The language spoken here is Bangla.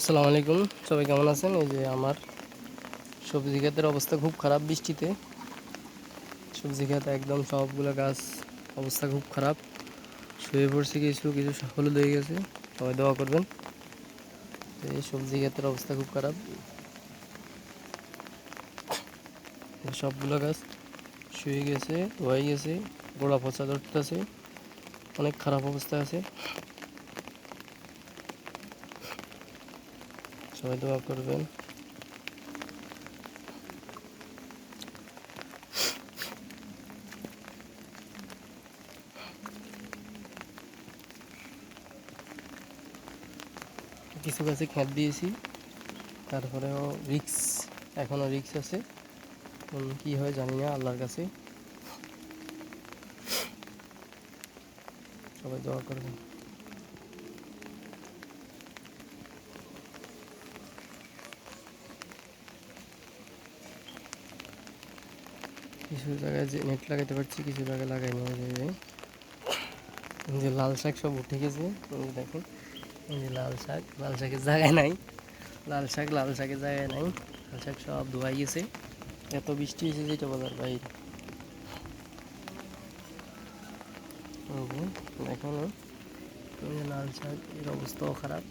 আসসালামু আলাইকুম। সবাই কেমন আছেন? এই যে আমার সবজি ক্ষেতের অবস্থা খুব খারাপ বৃষ্টিতে। সবজি ক্ষেত একদম সবগুলো গাছ অবস্থা খুব খারাপ। শুয়ে পড়ছে কিছু কিছু হলুদ হয়ে গেছে। সবাই দোয়া করবেন। এই সবজি ক্ষেতের অবস্থা খুব খারাপ। সবগুলো গাছ শুয়ে গেছে ধোয়াই গেছে, গোড়া পচা ধরতেছে। অনেক খারাপ অবস্থা আছে। সবাই দোয়া করবেন। কিছু গাছে খ্যাত দিয়েছি, তারপরেও রিক্স এখনও রিক্স আছে। কি হয় জানি না, আল্লাহর কাছে। সবাই দোয়া করবেন। কিছু জায়গায় যে নেট লাগাতে পারছি, কিছু জায়গায় লাগাই নেওয়া যাবে যে লাল শাক সব উঠে গেছে। যে দেখুন, এই যে লাল শাক, লাল শাকের জায়গায় নাই। লাল শাক, লাল শাকের জায়গায় নাই। লাল শাক সব ধোয়াই গেছে। এত বৃষ্টি হয়েছে যেটা বলার বাইরে। যে লাল শাক, এর অবস্থাও খারাপ।